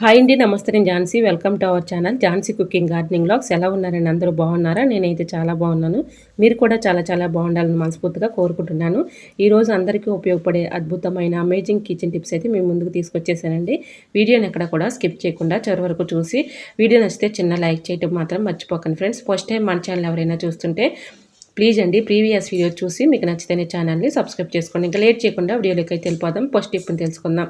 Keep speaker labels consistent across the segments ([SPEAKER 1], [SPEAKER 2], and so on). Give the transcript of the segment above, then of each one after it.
[SPEAKER 1] Hi అండి నమస్తే. నేను Jhansi. Welcome to our channel Jhansi cooking gardening blogs ఎలా ఉన్నారండి అందరూ? బాగున్నారా? నేనైతే చాలా బాగున్నాను. మీరు కూడా చాలా చాలా బాగుండాలని మనస్ఫూర్తిగా కోరుకుంటున్నాను. ఈరోజు అందరికీ ఉపయోగపడే అద్భుతమైన అమేజింగ్ కిచెన్ టిప్స్ అయితే మేము ముందుకు తీసుకొచ్చేసానండి. వీడియోని ఎక్కడ కూడా స్కిప్ చేయకుండా చివరి వరకు చూసి వీడియో నచ్చితే చిన్న లైక్ చేయటం మాత్రం మర్చిపోకండి. ఫ్రెండ్స్ ఫస్ట్ టైం మన ఛానల్ ఎవరైనా చూస్తుంటే ప్లీజ్ అండి ప్రీవియస్ వీడియో చూసి మీకు నచ్చితేనే ఛానల్ని సబ్స్క్రైబ్ చేసుకోండి. ఇంకా లేట్ చేయకుండా వీడియోలోకి అయితే వెళ్ళిపోదాం. ఫస్ట్ టిప్ని తెలుసుకుందాం.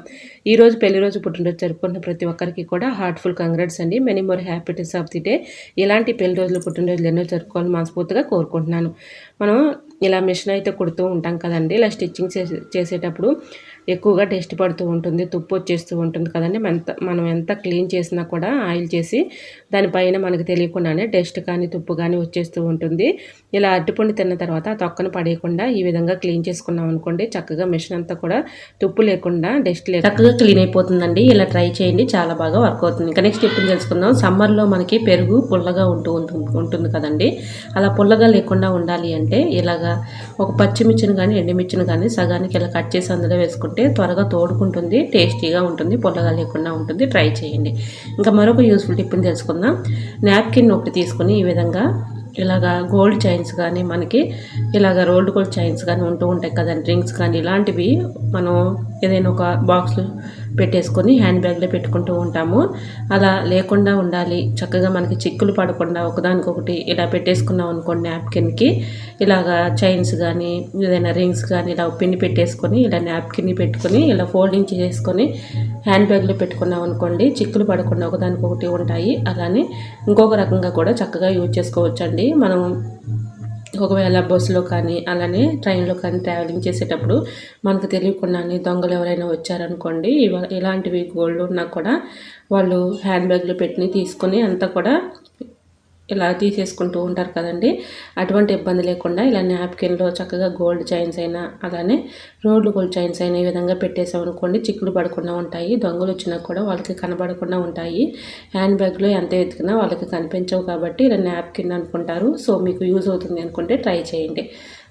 [SPEAKER 1] ఈ రోజు పెళ్ళి రోజు పుట్టినరోజు జరుపుకున్న ప్రతి ఒక్కరికి కూడా హార్ట్ఫుల్ కంగ్రాట్స్ అండి. Many more happiness of the day ఇలాంటి పెళ్ళి రోజులు పుట్టినరోజులు ఎన్నో జరుపుకోవాలని మనస్ఫూర్తిగా కోరుకుంటున్నాను. మనం ఇలా మిషన్ అయితే కుడుతూ ఉంటాం కదండి. ఇలా స్టిచ్చింగ్ చేసే చేసేటప్పుడు ఎక్కువగా టేస్ట్ పడుతూ ఉంటుంది తుప్పు వచ్చేస్తూ ఉంటుంది కదండి. ఎంత మనం ఎంత క్లీన్ చేసినా కూడా ఆయిల్ చేసి దానిపైన మనకు తెలియకుండానే టేస్ట్ కానీ తుప్పు కానీ వచ్చేస్తూ ఉంటుంది. ఇలా అరటిపండు తిన్న తర్వాత ఆ తొక్కను పడేయకుండా ఈ విధంగా క్లీన్ చేసుకున్నాం అనుకోండి చక్కగా మిషన్ అంతా కూడా తుప్పు లేకుండా డస్ట్ లేక చక్కగా క్లీన్ అయిపోతుందండి. ఇలా ట్రై చేయండి చాలా బాగా వర్క్ అవుతుంది. ఇంకా నెక్స్ట్ ఇప్పుడు తెలుసుకుందాం. సమ్మర్లో మనకి పెరుగు పుల్లగా ఉంటూ ఉంటుంది ఉంటుంది కదండి. అలా పుల్లగా లేకుండా ఉండాలి అంటే ఇలాగా ఒక పచ్చిమిర్చిని కానీ ఎండుమిర్చిని కానీ సగానికి ఇలా కట్ చేసి అందులో వేసుకుంటాం త్వరగా తోడుకుంటుంది టేస్టీగా ఉంటుంది పొల్లగా లేకుండా ఉంటుంది. ట్రై చేయండి. ఇంకా మరొక యూస్ఫుల్ టిప్ని తెలుసుకుందాం. నాప్కిన్ ఒకటి తీసుకుని ఈ విధంగా ఇలాగా గోల్డ్ చైన్స్ కానీ మనకి ఇలాగ రోల్డ్ గోల్డ్ చైన్స్ కానీ ఉంటూ ఉంటాయి కదండి డ్రింక్స్ కానీ ఇలాంటివి మనం ఏదైనా ఒక బాక్స్ పెట్టేసుకొని హ్యాండ్ బ్యాగ్లో పెట్టుకుంటూ ఉంటాము. అలా లేకుండా ఉండాలి. చక్కగా మనకి చిక్కులు పడకుండా ఒకదానికొకటి ఇలా పెట్టేసుకున్నాం అనుకోండి నాప్కిన్కి. ఇలాగా చైన్స్ కానీ ఏదైనా రింగ్స్ కానీ ఇలా పిండి పెట్టేసుకొని ఇలా నాప్కిన్ పెట్టుకొని ఇలా ఫోల్డింగ్ చేసుకొని హ్యాండ్ బ్యాగ్లో పెట్టుకున్నాం అనుకోండి చిక్కులు పడకుండా ఒకదానికొకటి ఉంటాయి. అలానే ఇంకొక రకంగా కూడా చక్కగా యూజ్ చేసుకోవచ్చండి. మనం ఒకవేళ బస్సులో కానీ అలానే ట్రైన్లో కానీ ట్రావెలింగ్ చేసేటప్పుడు మనకు తెలియకుండానే దొంగలు ఎవరైనా వచ్చారనుకోండి ఇలాంటివి గోల్డ్ ఉన్నా కూడా వాళ్ళు హ్యాండ్ బ్యాగ్లో పెట్టి తీసుకొని అంతా కూడా ఇలా తీసేసుకుంటూ ఉంటారు కదండి. అటువంటి ఇబ్బంది లేకుండా ఇలా నాప్కిన్లో చక్కగా గోల్డ్ చైన్స్ అయినా అలానే రోడ్లు గోల్డ్ చైన్స్ అయినా ఈ విధంగా పెట్టేసామనుకోండి చిక్కులు పడకుండా ఉంటాయి దొంగలు వచ్చినా కూడా వాళ్ళకి కనబడకుండా ఉంటాయి. హ్యాండ్ బ్యాగ్లో ఎంత ఎత్తుకున్నా వాళ్ళకి కనిపించవు కాబట్టి ఇలా నాప్కిన్ అనుకుంటారు. సో మీకు యూజ్ అవుతుంది అనుకుంటే ట్రై చేయండి.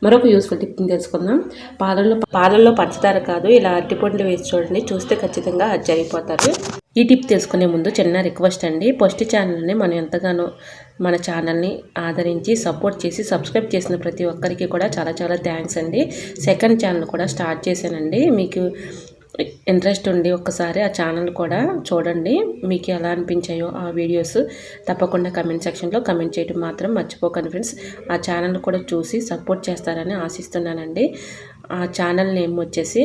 [SPEAKER 1] మరొక యూస్ఫుల్ టిప్ని తెలుసుకుందాం. పాలల్లో పాలల్లో పంచదార కాదు ఇలా అరటిపండ్లు వేసి చూడండి చూస్తే ఖచ్చితంగా ఆశ్చర్యపోతారు ఈ టిప్ తెలుసుకునే ముందు చిన్న రిక్వెస్ట్ అండి. ఫస్ట్ ఛానల్ని మనం ఎంతగానో మన ఛానల్ని ఆదరించి సపోర్ట్ చేసి సబ్స్క్రైబ్ చేసిన ప్రతి ఒక్కరికి కూడా చాలా చాలా థ్యాంక్స్ అండి. సెకండ్ ఛానల్ కూడా స్టార్ట్ చేశానండి. మీకు ఇంట్రెస్ట్ ఉండి ఒక్కసారి ఆ ఛానల్ కూడా చూడండి. మీకు ఎలా అనిపించాయో ఆ వీడియోస్ తప్పకుండా కమెంట్ సెక్షన్లో కమెంట్ చేయడం మాత్రం మర్చిపోకండి ఫ్రెండ్స్. ఆ ఛానల్ కూడా చూసి సపోర్ట్ చేస్తారని ఆశిస్తున్నానండి. ఆ ఛానల్ నేమ్ వచ్చేసి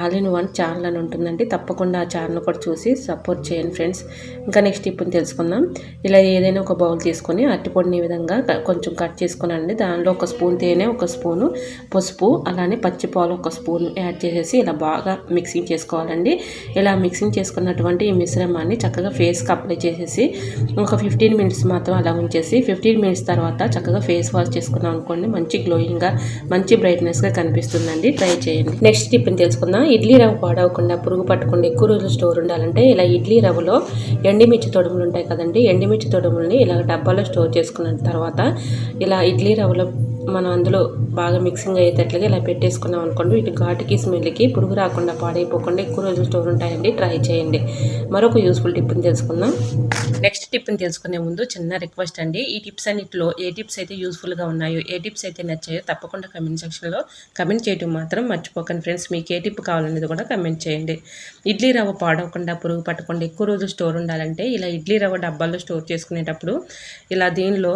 [SPEAKER 1] ఆల్ ఇన్ వన్ ఛానల్ అని ఉంటుందండి. తప్పకుండా ఆ ఛానల్ కూడా చూసి సపోర్ట్ చేయండి ఫ్రెండ్స్. ఇంకా నెక్స్ట్ ఇప్పుడు తెలుసుకుందాం. ఇలా ఏదైనా ఒక బౌల్ తీసుకొని అరటిపొడిని విధంగా కొంచెం కట్ చేసుకున్నానండి దానిలో ఒక స్పూన్ తేనె ఒక స్పూను పసుపు అలానే పచ్చిపాలు ఒక స్పూన్ యాడ్ చేసేసి ఇలా బాగా మిక్సింగ్ చేసుకోవాలండి. ఇలా మిక్సింగ్ చేసుకున్నటువంటి ఈ మిశ్రమాన్ని చక్కగా ఫేస్కి అప్లై చేసేసి ఒక ఫిఫ్టీన్ మినిట్స్ మాత్రం అలా ఉంచేసి ఫిఫ్టీన్ మినిట్స్ తర్వాత చక్కగా ఫేస్ వాష్ చేసుకున్నాం అనుకోండి మంచి గ్లోయింగ్గా మంచి బ్రైట్నెస్గా కనిపిస్తుందండి. ట్రై చేయండి. నెక్స్ట్ టిప్ని తెలుసుకుందాం. ఇడ్లీ రవ్వ పాడవకుండా పురుగు పట్టకుండా ఎక్కువ రోజులు స్టోర్ ఉండాలంటే ఇలా ఇడ్లీ రవ్వలో ఎండిమిర్చి తొడుములు ఉంటాయి కదండి. ఎండిమిర్చి తొడుములని ఇలా డబ్బాలో స్టోర్ చేసుకున్న తర్వాత ఇలా ఇడ్లీ రవ్వలో మనం అందులో బాగా మిక్సింగ్ అయ్యేటట్లుగా ఇలా పెట్టేసుకున్నాం అనుకోండి వీటి ఘాటుకి స్మెల్కి పురుగు రాకుండా పాడైపోకుండా ఎక్కువ రోజులు స్టోర్ ఉంటాయండి. ట్రై చేయండి. మరొక యూస్ఫుల్ టిప్ని తెలుసుకుందాం. నెక్స్ట్ టిప్ని తెలుసుకునే ముందు చిన్న రిక్వెస్ట్ అండి. ఈ టిప్స్ అన్నింటిలో ఏ టిప్స్ అయితే యూస్ఫుల్గా ఉన్నాయో ఏ టిప్స్ అయితే నచ్చాయో తప్పకుండా కమెంట్ సెక్షన్లో కమెంట్ చేయడం మాత్రం మర్చిపోకండి ఫ్రెండ్స్. మీకు ఏ టిప్ కావాలనేది కూడా కమెంట్ చేయండి. ఇడ్లీ రవ్వ పాడవకుండా పురుగు పట్టకుండా ఎక్కువ రోజులు స్టోర్ ఉండాలంటే ఇలా ఇడ్లీ రవ్వ డబ్బాల్లో స్టోర్ చేసుకునేటప్పుడు ఇలా దీనిలో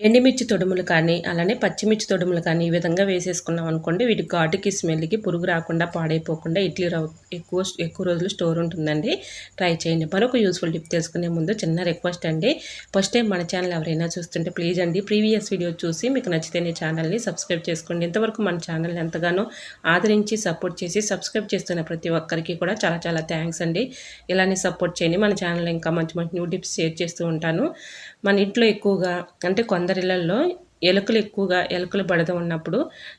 [SPEAKER 1] ఎండిమిర్చి తొడుములు కానీ అలానే పచ్చిమిర్చి తొడుములు కానీ ఈ విధంగా వేసేసుకున్నాం అనుకోండి వీటి ఘాటుకి స్మెల్కి పురుగు రాకుండా పాడైపోకుండా ఇడ్లీ రవ్వ ఎక్కువ ఎక్కువ రోజులు స్టోర్ ఉంటుందండి. ట్రై చేయండి. మరొక యూస్ఫుల్ టిప్ తెలుసుకునే ముందు చిన్న రిక్వెస్ట్ అండి. ఫస్ట్ టైం మన ఛానల్ ఎవరైనా చూస్తుంటే ప్లీజ్ అండి ప్రీవియస్ వీడియో చూసి మీకు నచ్చితే నీ ఛానల్ని సబ్స్క్రైబ్ చేసుకోండి. ఇంతవరకు మన ఛానల్ ఎంతగానో ఆదరించి సపోర్ట్ చేసి సబ్స్క్రైబ్ చేస్తున్న ప్రతి ఒక్కరికి కూడా చాలా చాలా థ్యాంక్స్ అండి. ఇలానే సపోర్ట్ చేయండి. మన ఛానల్ ఇంకా మంచి మంచి న్యూ టిప్స్ షేర్ చేస్తూ ఉంటాను. మన ఇంట్లో ఎక్కువగా అంటే కొంత అందరిళ్ళల్లో ఎలుకలు ఎక్కువగా ఎలుకలు పడుతూ ఉన్నప్పుడు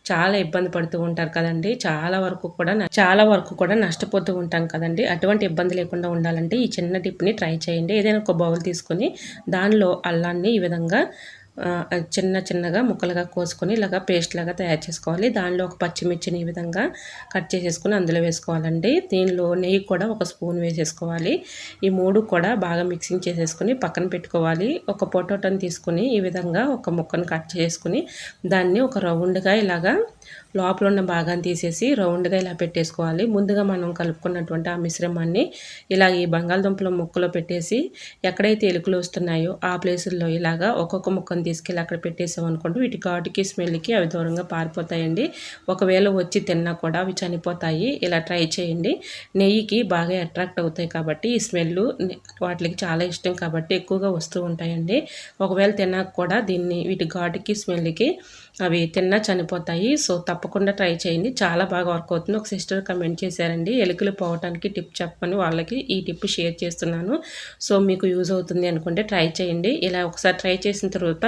[SPEAKER 1] చాలా ఇబ్బంది పడుతూ ఉంటారు కదండి. చాలా వరకు కూడా చాలా వరకు కూడా నష్టపోతూ ఉంటాం కదండి. అటువంటి ఇబ్బంది లేకుండా ఉండాలంటే ఈ చిన్న టిప్ని ట్రై చేయండి. ఏదైనా ఒక బౌల్ తీసుకొని దానిలో అల్లాన్ని ఈ విధంగా చిన్న చిన్నగా ముక్కలుగా కోసుకొని ఇలాగా పేస్ట్ లాగా తయారు చేసుకోవాలి. దానిలో ఒక పచ్చిమిర్చిని ఈ విధంగా కట్ చేసేసుకొని అందులో వేసుకోవాలండి. దీనిలో నెయ్యి కూడా ఒక స్పూన్ వేసేసుకోవాలి. ఈ మూడు కూడా బాగా మిక్సింగ్ చేసేసుకొని పక్కన పెట్టుకోవాలి. ఒక పొటాటోని తీసుకొని ఈ విధంగా ఒక ముక్కను కట్ చేసుకుని దాన్ని ఒక రౌండ్గా ఇలాగా లోపల ఉన్న భాగాన్ని తీసేసి రౌండ్గా ఇలా పెట్టేసుకోవాలి. ముందుగా మనం కలుపుకున్నటువంటి ఆ మిశ్రమాన్ని ఇలా ఈ బంగాళదుంపల ముక్కలో పెట్టేసి ఎక్కడైతే ఎలుకలు వస్తున్నాయో ఆ ప్లేసుల్లో ఇలాగా ఒక్కొక్క ముక్కను తీసుకెళ్ళి అక్కడ పెట్టేసాం అనుకోండి వీటి ఘాటుకి స్మెల్కి అవి దూరంగా పారిపోతాయండి. ఒకవేళ వచ్చి తిన్నా కూడా అవి చనిపోతాయి. ఇలా ట్రై చేయండి. నెయ్యికి బాగా అట్రాక్ట్ అవుతాయి కాబట్టి ఈ స్మెల్ వాటికి చాలా ఇష్టం కాబట్టి ఎక్కువగా వస్తూ ఉంటాయండి. ఒకవేళ తిన్నాక కూడా దీన్ని వీటి ఘాటుకి స్మెల్కి అవి తిన్నా చనిపోతాయి. సో తప్ప తప్పకుండా ట్రై చేయండి. చాలా బాగా వర్క్ అవుతుంది. ఒక సిస్టర్ కమెంట్ చేశారండి ఎలుకలు పోవటానికి టిప్ చెప్పని వాళ్ళకి ఈ టిప్ షేర్ చేస్తున్నాను. సో మీకు యూజ్ అవుతుంది అనుకుంటే ట్రై చేయండి. ఇలా ఒకసారి ట్రై చేసిన తర్వాత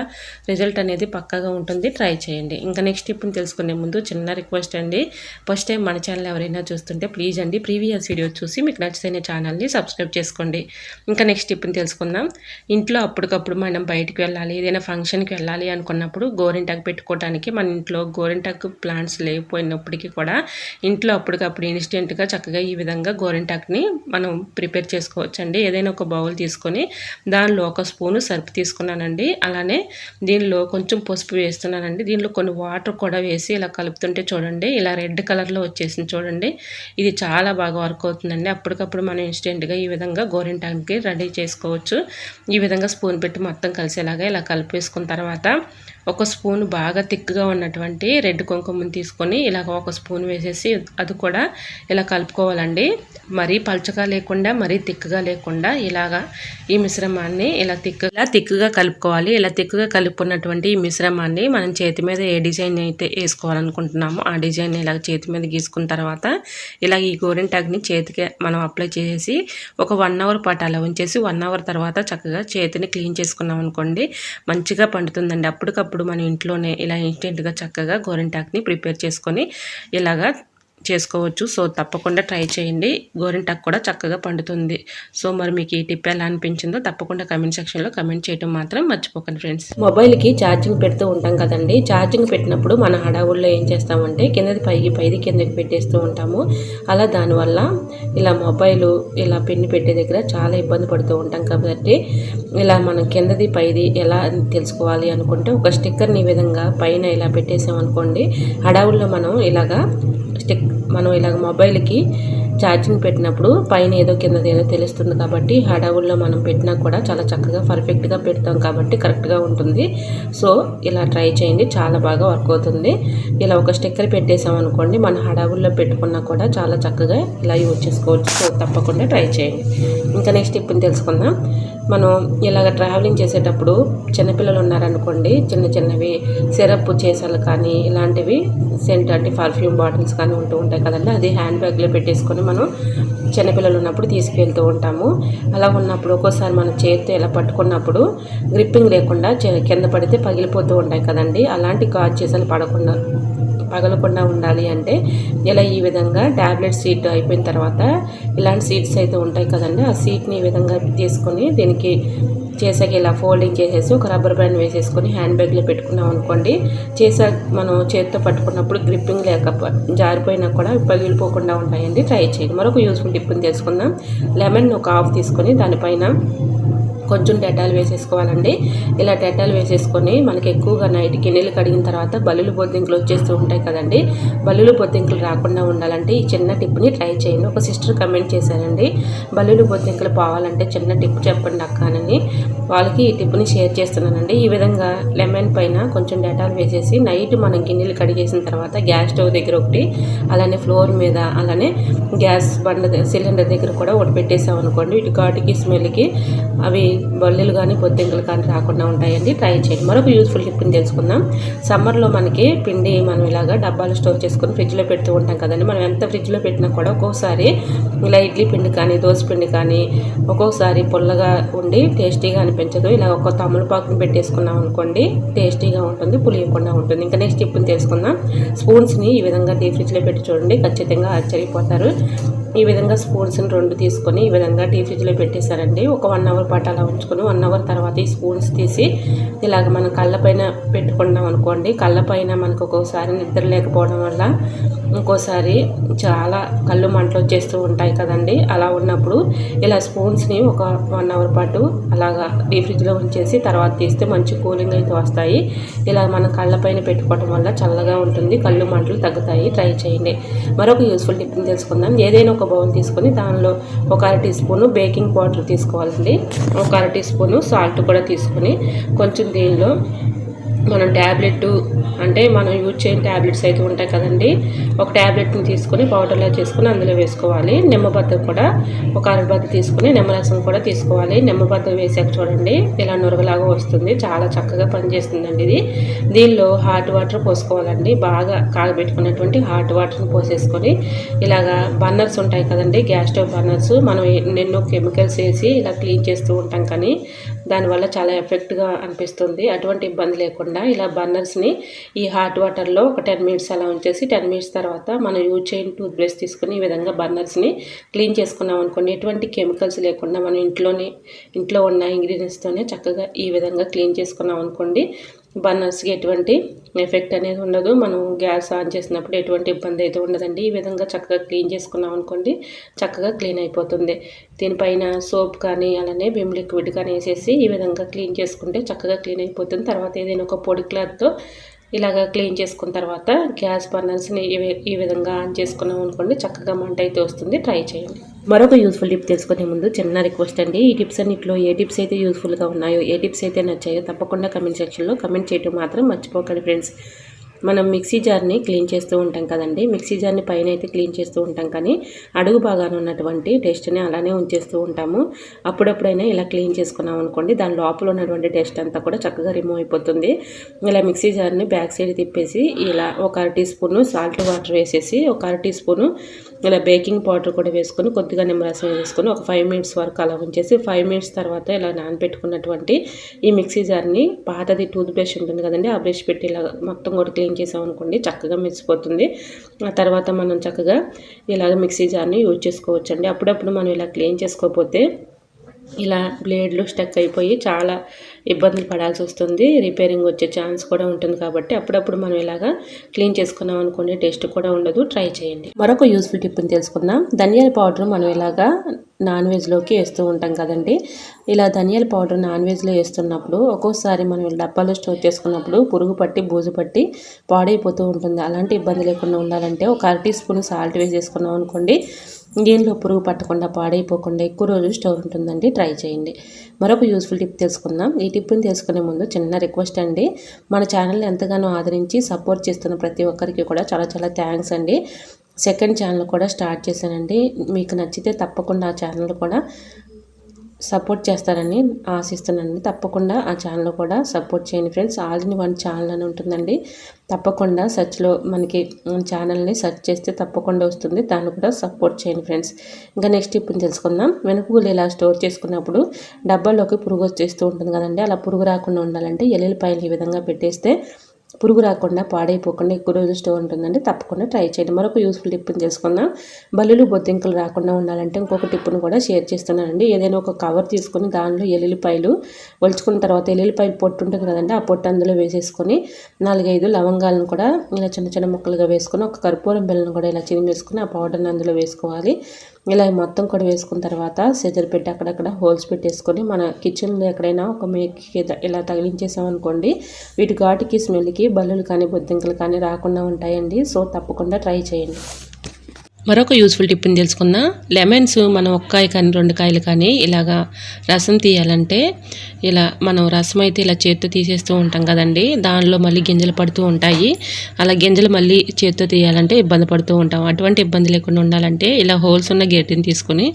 [SPEAKER 1] రిజల్ట్ అనేది పక్కాగా ఉంటుంది. ట్రై చేయండి. ఇంకా నెక్స్ట్ టిప్ని తెలుసుకునే ముందు చిన్న రిక్వెస్ట్ అండి. ఫస్ట్ టైం మన ఛానల్ ఎవరైనా చూస్తుంటే ప్లీజ్ అండి ప్రీవియస్ వీడియో చూసి మీకు నచ్చిన ఛానల్ని సబ్స్క్రైబ్ చేసుకోండి. ఇంకా నెక్స్ట్ టిప్ని తెలుసుకుందాం. ఇంట్లో అప్పటికప్పుడు మనం బయటికి వెళ్ళాలి ఏదైనా ఫంక్షన్కి వెళ్ళాలి అనుకున్నప్పుడు గోరింటాకు పెట్టుకోవడానికి మన ఇంట్లో గోరింటాకు ప్లాంట్స్ లేకపోయినప్పటికీ కూడా ఇంట్లో అప్పటికప్పుడు ఇన్స్టెంట్గా చక్కగా ఈ విధంగా గోరింటాక్ని మనం ప్రిపేర్ చేసుకోవచ్చండి. ఏదైనా ఒక బౌల్ తీసుకొని దానిలో ఒక స్పూను సర్పు తీసుకున్నానండి. అలానే దీనిలో కొంచెం పసుపు వేస్తున్నానండి. దీనిలో కొన్ని వాటర్ కూడా వేసి ఇలా కలుపుతుంటే చూడండి ఇలా రెడ్ కలర్లో వచ్చేసింది చూడండి. ఇది చాలా బాగా వర్క్ అవుతుందండి. అప్పటికప్పుడు మనం ఇన్స్టెంట్గా ఈ విధంగా గోరింటాక్కి రెడీ చేసుకోవచ్చు. ఈ విధంగా స్పూన్ పెట్టి మొత్తం కలిసేలాగా ఇలా కలిపేసుకున్న తర్వాత ఒక స్పూన్ బాగా థిక్గా ఉన్నటువంటి రెడ్ కుంకుమని తీసుకొని ఇలాగ ఒక స్పూన్ వేసేసి అది కూడా ఇలా కలుపుకోవాలండి. మరీ పల్చగా లేకుండా మరీ తిక్కుగా లేకుండా ఇలాగా ఈ మిశ్రమాన్ని ఇలా థిక్గా ఇలా తిక్కుగా కలుపుకోవాలి. ఇలా తిక్కుగా కలుపుకున్నటువంటి ఈ మిశ్రమాన్ని మనం చేతి మీద ఏ డిజైన్ అయితే వేసుకోవాలనుకుంటున్నామో ఆ డిజైన్ ఇలా చేతి మీద గీసుకున్న తర్వాత ఇలా ఈ గోరింటాక్ని చేతికి మనం అప్లై చేసి ఒక వన్ అవర్ పాటు అలా ఉంచేసి వన్ అవర్ తర్వాత చక్కగా చేతిని క్లీన్ చేసుకున్నాం అనుకోండి మంచిగా పండుతుందండి. అప్పటికప్పుడు మన ఇంట్లోనే ఇలా ఇన్స్టెంట్గా చక్కగా గోరింటాక్ని ప్రిపేర్ చేసుకొని ఇలాగా చేసుకోవచ్చు. సో తప్పకుండా ట్రై చేయండి. గోరింటాకు కూడా చక్కగా పండుతుంది. సో మరి మీకు ఈ టిప్ ఎలా అనిపించిందో తప్పకుండా కమెంట్ సెక్షన్లో కమెంట్ చేయడం మాత్రం మర్చిపోకండి ఫ్రెండ్స్. మొబైల్కి ఛార్జింగ్ పెడుతూ ఉంటాం కదండి. ఛార్జింగ్ పెట్టినప్పుడు మన హడావుల్లో ఏం చేస్తామంటే కిందది పైకి పైది కిందకి పెట్టేస్తూ ఉంటాము. అలా దానివల్ల ఇలా మొబైల్ ఇలా పిన్ని పెట్టే దగ్గర చాలా ఇబ్బంది పడుతూ ఉంటాం కాబట్టి ఇలా మనం కిందది పైది ఎలా తెలుసుకోవాలి అనుకుంటే ఒక స్టిక్కర్ని ఈ విధంగా పైన ఇలా పెట్టేసాం అనుకోండి హడావుల్లో మనం ఇలాగా స్టిక్ మనం ఇలాగ మొబైల్కి ఛార్జింగ్ పెట్టినప్పుడు పైన ఏదో కింద ఏదో తెలుస్తుంది కాబట్టి హడావుల్లో మనం పెట్టినా కూడా చాలా చక్కగా పర్ఫెక్ట్గా పెడతాం కాబట్టి కరెక్ట్గా ఉంటుంది. సో ఇలా ట్రై చేయండి. చాలా బాగా వర్క్ అవుతుంది. ఇలా ఒక స్టిక్కర్ పెట్టేసాం అనుకోండి మన హడావుల్లో పెట్టుకున్నా కూడా చాలా చక్కగా ఇలా యూజ్ చేసుకోవచ్చు. సో తప్పకుండా ట్రై చేయండి. ఇంకా నెక్స్ట్ ఇప్పుడు తెలుసుకుందాం. మనం ఇలాగ ట్రావెలింగ్ చేసేటప్పుడు చిన్నపిల్లలు ఉన్నారనుకోండి చిన్న చిన్నవి సిరప్ చేసాలు కానీ ఇలాంటివి సెంట్ అంటే పర్ఫ్యూమ్ బాటిల్స్ కానీ ఉంటూ ఉంటాయి కదండి. అది హ్యాండ్ బ్యాగ్లో పెట్టేసుకొని మనం చిన్నపిల్లలు ఉన్నప్పుడు తీసుకెళ్తూ ఉంటాము. అలా ఉన్నప్పుడు ఒక్కోసారి మన చేతితో ఇలా పట్టుకున్నప్పుడు గ్రిప్పింగ్ లేకుండా కింద పడితే పగిలిపోతూ ఉంటాయి కదండి. అలాంటి గాజు చేసాలు పడకుండా పగలకుండా ఉండాలి అంటే ఇలా ఈ విధంగా ట్యాబ్లెట్ సీట్ అయిపోయిన తర్వాత ఇలాంటి సీట్స్ అయితే ఉంటాయి కదండి. ఆ సీట్ని ఈ విధంగా తీసుకొని దీనికి చేసాక ఇలా ఫోల్డింగ్ చేసేసి ఒక రబ్బర్ బ్యాండ్ వేసేసుకొని హ్యాండ్ బ్యాగ్లో పెట్టుకున్నాం అనుకోండి చేసా మనం చేతితో పట్టుకున్నప్పుడు గ్రిప్పింగ్ లేక జారిపోయినా కూడా పగిలిపోకుండా ఉంటాయండి. ట్రై చేయండి. మరొక యూస్ఫుల్ టిప్ని తెలుసుకుందాం. లెమన్ ఒక హాఫ్ తీసుకొని దానిపైన కొంచెం డెటాల్ వేసేసుకోవాలండి. ఇలా డెటాల్ వేసేసుకొని మనకి ఎక్కువగా నైట్కి నీళ్ళు కడిగిన తర్వాత బల్లులు బొద్దింకులు వచ్చేస్తూ ఉంటాయి కదండి. బల్లులు బొద్దింకులు రాకుండా ఉండాలంటే ఈ చిన్న టిప్ని ట్రై చేయండి. ఒక సిస్టర్ కమెంట్ చేశారండి. బల్లులు బొద్దింకులు పోవాలంటే చిన్న టిప్ చెప్పండి అక్కానని వాళ్ళకి ఈ టిప్ని షేర్ చేస్తున్నానండి. ఈ విధంగా లెమన్ పైన కొంచెం డెటాల్ వేసేసి నైట్ మనం గిన్నెలు కడిగేసిన తర్వాత గ్యాస్ స్టవ్ దగ్గర ఒకటి అలానే ఫ్లోర్ మీద అలానే గ్యాస్ బండ సిలిండర్ దగ్గర కూడా ఒకటి పెట్టేసాం అనుకోండి ఇటు ఘాటుకి స్మెల్కి అవి బల్లులు కానీ పొద్దింకలు కానీ రాకుండా ఉంటాయండి. ట్రై చేయండి. మరొక యూస్ఫుల్ టిప్ని తెలుసుకుందాం. సమ్మర్లో మనకి పిండి మనం ఇలాగా డబ్బాలు స్టోర్ చేసుకొని ఫ్రిడ్జ్లో పెడుతూ ఉంటాం కదండి. మనం ఎంత ఫ్రిడ్జ్లో పెట్టినా కూడా ఒక్కోసారి ఇలా ఇడ్లీ పిండి కానీ దోశ పిండి కానీ ఒక్కొక్కసారి పుల్లగా ఉండి టేస్టీగా అనిపించదు. ఇలా ఒక తమలపాకుని పెట్టేసుకున్నాం అనుకోండి టేస్టీగా ఉంటుంది పులియకుండా ఉంటుంది. ఇంకా నెక్స్ట్ టిప్ని తెలుసుకుందాం. స్పూన్స్ని ఈ విధంగా డీ ఫ్రిడ్జ్లో పెట్టి చూడండి. ఖచ్చితంగా ఆశ్చర్యపోతారు. ఈ విధంగా స్పూన్స్ని రెండు తీసుకొని ఈ విధంగా డీ ఫ్రిడ్జ్లో పెట్టేశారండి. ఒక వన్ అవర్ పాటు అలా అలా ఉంచుకొని వన్ అవర్ తర్వాత ఈ స్పూన్స్ తీసి ఇలాగ మనం కళ్ళపైన పెట్టుకున్నాం అనుకోండి. కళ్ళపైన మనకు ఒక్కోసారి నిద్ర లేకపోవడం వల్ల ఇంకోసారి చాలా కళ్ళు మంటలు వచ్చేస్తూ ఉంటాయి కదండి. అలా ఉన్నప్పుడు ఇలా స్పూన్స్ని ఒక వన్ అవర్ పాటు అలాగా డీ ఫ్రిడ్జ్లో ఉంచేసి తర్వాత తీస్తే మంచి కూలింగ్ అయితే వస్తాయి. ఇలా మన కళ్ళపైన పెట్టుకోవడం వల్ల చల్లగా ఉంటుంది. కళ్ళు మంటలు తగ్గుతాయి. ట్రై చేయండి. మరొక యూస్ఫుల్ టిప్ని తెలుసుకుందాం. ఏదైనా ఒక బౌల్ తీసుకొని దానిలో ఒక అర టీ స్పూను బేకింగ్ పౌడర్ తీసుకోవాలండి. ఒక అర టీ స్పూను సాల్ట్ కూడా తీసుకొని కొంచెం దీనిలో మనం ట్యాబ్లెట్ అంటే మనం యూజ్ చేయని ట్యాబ్లెట్స్ అయితే ఉంటాయి కదండి. ఒక ట్యాబ్లెట్ని తీసుకొని పౌడర్లా చేసుకొని అందులో వేసుకోవాలి. నిమ్మబద్ద కూడా ఒక అరబద్ద తీసుకొని నిమ్మరసం కూడా తీసుకోవాలి. నిమ్మబద్ద వేసాక చూడండి ఇలా నురగలాగా వస్తుంది. చాలా చక్కగా పనిచేస్తుందండి ఇది. దీనిలో హాట్ వాటర్ పోసుకోవాలండి. బాగా కాగబెట్టుకున్నటువంటి హాట్ వాటర్ని పోసేసుకొని ఇలాగా బర్నర్స్ ఉంటాయి కదండి గ్యాస్ స్టవ్ బర్నర్స్. మనం ఎన్నెన్నో కెమికల్స్ వేసి ఇలా క్లీన్ చేస్తూ ఉంటాం కానీ దానివల్ల చాలా ఎఫెక్ట్గా అనిపిస్తుంది. అటువంటి ఇబ్బంది లేకుండా ఇలా బర్నర్స్ని ఈ హాట్ వాటర్లో ఒక టెన్ మినిట్స్ అలా ఉంచేసి టెన్ మినిట్స్ తర్వాత మనం యూజ్ చేయని టూత్ బ్రష్ తీసుకుని ఈ విధంగా బర్నర్స్ని క్లీన్ చేసుకున్నాం అనుకోండి ఎటువంటి కెమికల్స్ లేకుండా మనం ఇంట్లోనే ఇంట్లో ఉన్న ఇంగ్రీడియంట్స్తోనే చక్కగా ఈ విధంగా క్లీన్ చేసుకున్నాం అనుకోండి బర్నర్స్కి ఎటువంటి ఎఫెక్ట్ అనేది ఉండదు. మనం గ్యాస్ ఆన్ చేసినప్పుడు ఎటువంటి ఇబ్బంది అయితే ఉండదండి. ఈ విధంగా చక్కగా క్లీన్ చేసుకున్నాం అనుకోండి చక్కగా క్లీన్ అయిపోతుంది. దీనిపైన సోప్ కానీ అలానే విమ్ లిక్విడ్ కానీ వేసేసి ఈ విధంగా క్లీన్ చేసుకుంటే చక్కగా క్లీన్ అయిపోతుంది. తర్వాత ఏదైనా ఒక పొడి క్లాత్తో ఇలాగ క్లీన్ చేసుకున్న తర్వాత గ్యాస్ బర్నర్స్ని ఈ విధంగా ఆన్ చేసుకున్నాం అనుకోండి చక్కగా మంట అయితే వస్తుంది. ట్రై చేయండి. మరొక యూస్ఫుల్ టిప్ తెలుసుకునే ముందు చిన్న రిక్వెస్ట్ అండి. ఈ టిప్స్ అన్నింటిలో ఏ టిప్స్ అయితే యూస్ఫుల్గా ఉన్నాయో ఏ టిప్స్ అయితే నచ్చాయో తప్పకుండా కమెంట్ సెక్షన్లో కమెంట్ చేయడం మాత్రం మర్చిపోకండి ఫ్రెండ్స్ మనం మిక్సీ జార్ని క్లీన్ చేస్తూ ఉంటాం కదండి. మిక్సీ జార్ని పైన అయితే క్లీన్ చేస్తూ ఉంటాం కానీ అడుగు బాగానే ఉన్నటువంటి టేస్ట్ని అలానే ఉంచేస్తూ ఉంటాము. అప్పుడప్పుడైనా ఇలా క్లీన్ చేసుకున్నాం అనుకోండి దాని లోపల ఉన్నటువంటి టేస్ట్ అంతా కూడా చక్కగా రిమూవ్ అయిపోతుంది. ఇలా మిక్సీ జార్ని బ్యాక్ సైడ్ తిప్పేసి ఇలా ఒక అర టీ స్పూను సాల్ట్ వాటర్ వేసేసి ఒక అర టీ స్పూను ఇలా బేకింగ్ పౌడర్ కూడా వేసుకొని కొద్దిగా నిమ్మరసం వేసుకొని ఒక ఫైవ్ మినిట్స్ వరకు అలా ఉంచేసి ఫైవ్ మినిట్స్ తర్వాత ఇలా నానబెట్టుకున్నటువంటి ఈ మిక్సీ జార్ని పాతది టూత్ బ్రష్ ఉంటుంది కదండి ఆ బ్రష్ పెట్టి ఇలా మొత్తం కూడా క్లీన్ చేసామనుకోండి చక్కగా మెరిసిపోతుంది ఆ తర్వాత మనం చక్కగా ఇలాగ మిక్సీ జార్ని యూజ్ చేసుకోవచ్చండి. అప్పుడప్పుడు మనం ఇలా క్లీన్ చేసుకోకపోతే ఇలా బ్లేడ్లు స్టక్ అయిపోయి చాలా ఇబ్బందులు పడాల్సి వస్తుంది. రిపేరింగ్ వచ్చే ఛాన్స్ కూడా ఉంటుంది కాబట్టి అప్పుడప్పుడు మనం ఇలాగా క్లీన్ చేసుకున్నాం అనుకోండి టేస్ట్ కూడా ఉండదు. ట్రై చేయండి. మరొక యూస్ఫుల్ టిప్ని తెలుసుకుందాం. ధనియాల పౌడర్ మనం ఇలాగా నాన్ వెజ్లోకి వేస్తూ ఉంటాం కదండి. ఇలా ధనియాల పౌడర్ నాన్ వెజ్లో వేస్తున్నప్పుడు ఒక్కోసారి మనం డబ్బాలో స్టోర్ చేసుకున్నప్పుడు పురుగు పట్టి బూజు పట్టి పాడైపోతూ ఉంటుంది. అలాంటి ఇబ్బంది లేకుండా ఉండాలంటే ఒక అర టీ స్పూన్ సాల్ట్ వేసేసుకున్నాం అనుకోండి దీనిలో పురుగు పట్టకుండా పాడైపోకుండా ఎక్కువ రోజులు స్టోర్ ఉంటుందండి ట్రై చేయండి. మరొక యూస్ఫుల్ టిప్ తెలుసుకుందాం. ఈ టిప్ని తెలుసుకునే ముందు చిన్న రిక్వెస్ట్ అండి. మన ఛానల్ని ఎంతగానో ఆదరించి సపోర్ట్ చేస్తున్న ప్రతి ఒక్కరికి కూడా చాలా చాలా థ్యాంక్స్ అండి. సెకండ్ ఛానల్ కూడా స్టార్ట్ చేశానండి. మీకు నచ్చితే తప్పకుండా ఆ ఛానల్ కూడా సపోర్ట్ చేస్తారని ఆశిస్తున్నానండి. తప్పకుండా ఆ ఛానల్ కూడా సపోర్ట్ చేయండి friends. All in one channel అని ఉంటుందండి. తప్పకుండా సర్చ్లో మనకి ఛానల్ని సెర్చ్ చేస్తే తప్పకుండా వస్తుంది. దాన్ని కూడా సపోర్ట్ చేయండి ఫ్రెండ్స్. ఇంకా నెక్స్ట్ ఇప్పుడు తెలుసుకుందాం. వెనుకలు ఇలా స్టోర్ చేసుకున్నప్పుడు డబ్బాలోకి పురుగు వచ్చేస్తూ ఉంటుంది కదండి. అలా పురుగు రాకుండా ఉండాలంటే ఎల్లుల్లిపాయలు ఈ విధంగా పెట్టేస్తే పురుగు రాకుండా పాడైపోకుండా ఎక్కువ రోజులు స్టోర్ ఉంటుందండి. తప్పకుండా ట్రై చేయండి. మరొక యూస్ఫుల్ టిప్ని తెలుసుకుందాం. బల్లులు బొద్దింకలు రాకుండా ఉండాలంటే ఇంకొక టిప్పును కూడా షేర్ చేస్తున్నానండి. ఏదైనా ఒక కవర్ తీసుకొని దానిలో ఎల్లుల్లిపాయలు ఒలుచుకున్న తర్వాత ఎల్లుల్లిపాయలు పొట్టు ఉంటుంది కదండి ఆ పొట్టు అందులో వేసేసుకొని నాలుగైదు లవంగాలను కూడా ఇలా చిన్న చిన్న ముక్కలుగా వేసుకొని ఒక కర్పూరం బెల్లను కూడా ఇలా చిరిమేసుకొని ఆ పౌడర్ని అందులో వేసుకోవాలి. ఇలా మొత్తం కూడా వేసుకున్న తర్వాత సెజర్ పెట్టి అక్కడక్కడ హోల్స్ పెట్టేసుకొని మన కిచెన్లో ఎక్కడైనా ఒక మేకి ఇలా తగిలించేసామనుకోండి వీటి ఘాటుకి స్మెల్కి బల్లులు కానీ బొద్దింకలు కానీ రాకుండా ఉంటాయండి. సో తప్పకుండా ట్రై చేయండి. మరొక యూస్ఫుల్ టిప్ని తెలుసుకుందాం. లెమన్స్ మనం ఒక్కాయ కానీ రెండు కాయలు కానీ ఇలాగా రసం తీయాలంటే ఇలా మనం రసం అయితే ఇలా చేత్తో తీసేస్తూ ఉంటాం కదండి. దానిలో మళ్ళీ గింజలు పడుతూ ఉంటాయి. అలా గింజలు మళ్ళీ చేత్తో తీయాలంటే ఇబ్బంది పడుతూ ఉంటాం. అటువంటి ఇబ్బంది లేకుండా ఉండాలంటే ఇలా హోల్స్ ఉన్న గేటిని తీసుకుని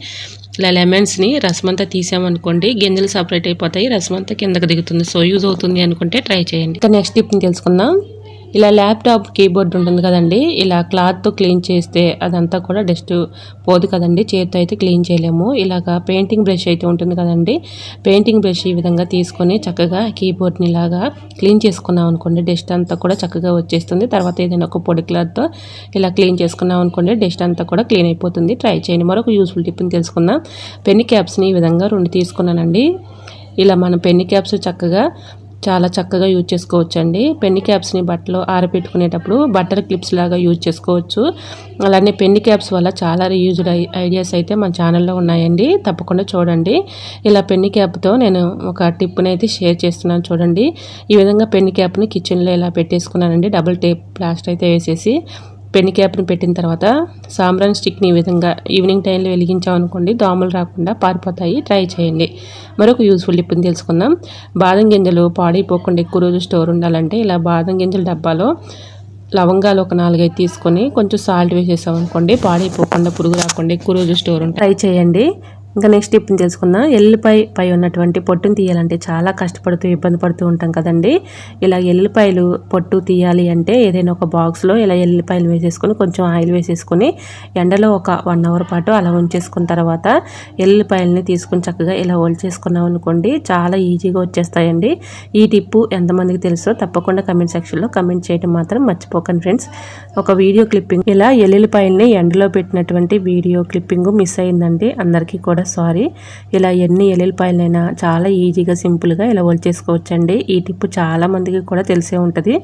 [SPEAKER 1] ఇలా లెమన్స్ని రసం అంతా తీసామనుకోండి గింజలు సపరేట్ అయిపోతాయి రసం అంతా కిందకి దిగుతుంది. సో యూజ్ అవుతుంది అనుకుంటే ట్రై చేయండి. ఇక నెక్స్ట్ టిప్ని తెలుసుకుందాం. ఇలా ల్యాప్టాప్ కీబోర్డ్ ఉంటుంది కదండి. ఇలా క్లాత్తో క్లీన్ చేస్తే అదంతా కూడా డస్ట్ పోదు కదండి. చేతితో అయితే క్లీన్ చేయలేము. ఇలాగా పెయింటింగ్ బ్రష్ అయితే ఉంటుంది కదండి. పెయింటింగ్ బ్రష్ ఈ విధంగా తీసుకొని చక్కగా కీబోర్డ్ని ఇలాగా క్లీన్ చేసుకున్నాం అనుకోండి డస్ట్ అంతా కూడా చక్కగా వచ్చేస్తుంది. తర్వాత ఏదైనా ఒక పొడి క్లాత్తో ఇలా క్లీన్ చేసుకున్నాం అనుకోండి డస్ట్ అంతా కూడా క్లీన్ అయిపోతుంది. ట్రై చేయండి. మరొక యూస్ఫుల్ టిప్ని తెలుసుకుందాం. పెన్ క్యాప్స్ని ఈ విధంగా రెండు తీసుకున్నానండి. ఇలా మన పెన్ క్యాప్స్ చక్కగా చాలా చక్కగా యూజ్ చేసుకోవచ్చండి. పెన్ని క్యాప్స్ని బట్టలు ఆరబెట్టుకునేటప్పుడు బట్టర్ క్లిప్స్ లాగా యూజ్ చేసుకోవచ్చు. అలానే పెన్ని క్యాప్స్ వల్ల చాలా రీయూజ్డ్ ఐడియాస్ అయితే మన ఛానల్లో ఉన్నాయండి. తప్పకుండా చూడండి. ఇలా పెన్ని క్యాప్తో నేను ఒక టిప్ని అయితే షేర్ చేస్తున్నాను చూడండి. ఈ విధంగా పెన్ని క్యాప్ని కిచెన్లో ఇలా పెట్టేసుకున్నానండి డబుల్ టేప్ ప్లాస్టర్ అయితే వేసేసి పెన్ క్యాప్ని పెట్టిన తర్వాత సాంబ్రాన్ స్టిక్ని ఈ విధంగా ఈవినింగ్ టైంలో వెలిగించామనుకోండి దోమలు రాకుండా పారిపోతాయి. ట్రై చేయండి. మరొక యూస్ఫుల్ టిప్ని తెలుసుకుందాం. బాదం గింజలు పాడైపోకుండా ఎక్కువ రోజు స్టోర్ ఉండాలంటే ఇలా బాదం గింజల డబ్బాలో లవంగాలు ఒక నాలుగైదు తీసుకొని కొంచెం సాల్ట్ వేసేసాం అనుకోండి పాడైపోకుండా పురుగు రాకుండా ఎక్కువ రోజు స్టోర్ ఉంటాయి ట్రై చేయండి. ఇంకా నెక్స్ట్ టిప్ని తెలుసుకుందాం. ఎల్లిపాయ పై ఉన్నటువంటి పొట్టును తీయాలంటే చాలా కష్టపడుతూ ఇబ్బంది పడుతూ ఉంటాం కదండి. ఇలా ఎల్లిపాయలు పొట్టు తీయాలి అంటే ఏదైనా ఒక బాక్స్లో ఇలా ఎల్లిపాయలు వేసేసుకొని కొంచెం ఆయిల్ వేసేసుకొని ఎండలో ఒక వన్ అవర్ పాటు అలా ఉంచేసుకున్న తర్వాత ఎల్లిపాయలని తీసుకుని చక్కగా ఇలా ఒలిచేసుకున్నాం అనుకోండి చాలా ఈజీగా వచ్చేస్తాయండి. ఈ టిప్పు ఎంతమందికి తెలుసో తప్పకుండా కమెంట్ సెక్షన్లో కమెంట్ చేయడం మాత్రం మర్చిపోకండి ఫ్రెండ్స్ ఒక వీడియో క్లిప్పింగ్ ఇలా ఎల్లిపాయల్ని ఎండలో పెట్టినటువంటి వీడియో క్లిప్పింగ్ మిస్ అయిందండి అందరికీ కూడా. సారీ. ఇలా ఎన్ని ఎల్లుల్లిపాయలైనా చాలా ఈజీగా సింపుల్గా ఇలా చేసుకోవచ్చండి. ఈ టిప్ చాలా మందికి కూడా తెలిసే ఉంటుంది.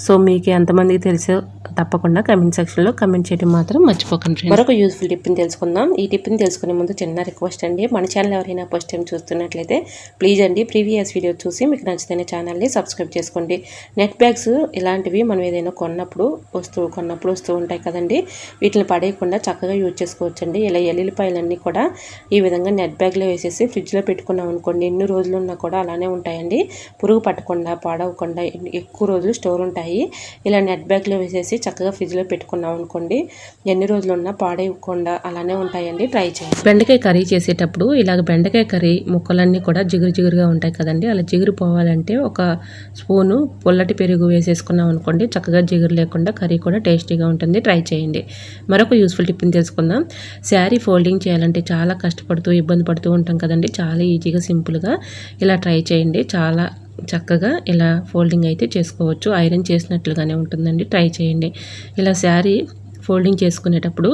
[SPEAKER 1] సో మీకు ఎంతమందికి తెలిసే తప్పకుండా కమెంట్ సెక్షన్లో కమెంట్ చేయడం మాత్రం మర్చిపోకండి మరొక యూస్ఫుల్ టిప్ని తెలుసుకుందాం. ఈ టిప్ని తెలుసుకునే ముందు చిన్న రిక్వెస్ట్ అండి. మన ఛానల్ ఎవరైనా ఫస్ట్ టైం చూస్తున్నట్లయితే ప్లీజ్ అండి ప్రీవియస్ వీడియో చూసి మీకు నచ్చిన ఛానల్ని సబ్స్క్రైబ్ చేసుకోండి. నెట్ బ్యాగ్స్ ఇలాంటివి మనం ఏదైనా కొన్నప్పుడు వస్తువు కొన్నప్పుడు వస్తూ ఉంటాయి కదండి. వీటిని పడేయకుండా చక్కగా యూజ్ చేసుకోవచ్చండి. ఇలా ఎల్లుల్లిపాయలన్నీ కూడా ఈ ఈ విధంగా నెట్ బ్యాగ్లో వేసేసి ఫ్రిడ్జ్లో పెట్టుకున్నాం అనుకోండి ఎన్ని రోజులు ఉన్నా కూడా అలానే ఉంటాయండి. పురుగు పట్టకుండా పాడవకుండా ఎక్కువ రోజులు స్టోర్ ఉంటాయి. ఇలా నెట్ బ్యాగ్లో వేసేసి చక్కగా ఫ్రిడ్జ్లో పెట్టుకున్నాం అనుకోండి ఎన్ని రోజులు ఉన్నా పాడేయకుండా అలానే ఉంటాయండి. ట్రై చేయండి. బెండకాయ కర్రీ చేసేటప్పుడు ఇలాగ బెండకాయ కర్రీ ముక్కలన్నీ కూడా జిగురు జిగురుగా ఉంటాయి కదండి. అలా జిగురు పోవాలంటే ఒక స్పూను పొల్లటి పెరుగు వేసేసుకున్నాం అనుకోండి చక్కగా జిగురు లేకుండా కర్రీ కూడా టేస్టీగా ఉంటుంది. ట్రై చేయండి. మరొక యూస్ఫుల్ టిప్ని తెలుసుకుందాం. శారీ ఫోల్డింగ్ చేయాలంటే చాలా కష్టం కష్టపడుతూ ఇబ్బంది పడుతూ ఉంటాం కదండి. చాలా ఈజీగా సింపుల్గా ఇలా ట్రై చేయండి. చాలా చక్కగా ఇలా ఫోల్డింగ్ అయితే చేసుకోవచ్చు. ఐరన్ చేసినట్లుగానే ఉంటుందండి. ట్రై చేయండి. ఇలా శారీ ఫోల్డింగ్ చేసుకునేటప్పుడు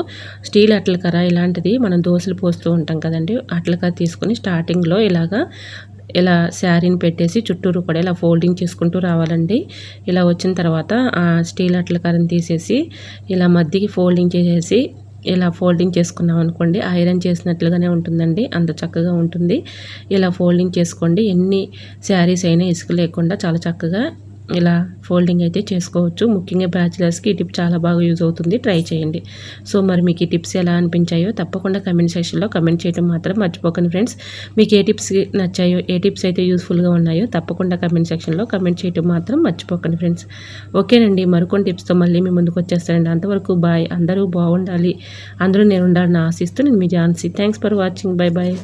[SPEAKER 1] స్టీల్ అట్లకర ఇలాంటిది మనం దోశలు పోస్తూ ఉంటాం కదండి. అట్లకర తీసుకొని స్టార్టింగ్లో ఇలాగా ఇలా శారీని పెట్టేసి చుట్టూరు కూడా ఇలా ఫోల్డింగ్ చేసుకుంటూ రావాలండి. ఇలా వచ్చిన తర్వాత ఆ స్టీల్ అట్లకరని తీసేసి ఇలా మధ్యకి ఫోల్డింగ్ చేసేసి ఇలా ఫోల్డింగ్ చేసుకున్నాం అనుకోండి ఐరన్ చేసినట్లుగానే ఉంటుందండి అంత చక్కగా ఉంటుంది. ఇలా ఫోల్డింగ్ చేసుకోండి ఎన్ని శారీస్ అయినా ఇసుక లేకుండా చాలా చక్కగా ఇలా ఫోల్డింగ్ అయితే చేసుకోవచ్చు. ముఖ్యంగా బ్యాచిలర్స్కి ఈ టిప్ చాలా బాగా యూజ్ అవుతుంది. ట్రై చేయండి. సో మరి మీకు ఈ టిప్స్ ఎలా అనిపించాయో తప్పకుండా కమెంట్ సెక్షన్లో కమెంట్ చేయడం మాత్రం మర్చిపోకండి ఫ్రెండ్స్. మీకు ఏ టిప్స్ నచ్చాయో ఏ టిప్స్ అయితే యూస్ఫుల్గా ఉన్నాయో తప్పకుండా కమెంట్ సెక్షన్లో కమెంట్ చేయడం మాత్రం మర్చిపోకండి ఫ్రెండ్స్. ఓకేనండి మరికొన్ని టిప్స్తో మళ్ళీ మీ ముందుకు వచ్చేస్తానండి. అంతవరకు బాయ్. అందరూ బాగుండాలి అందరూ నేను ఉండాలని ఆశిస్తూ నేను మీ Jhansi thanks for watching. Bye bye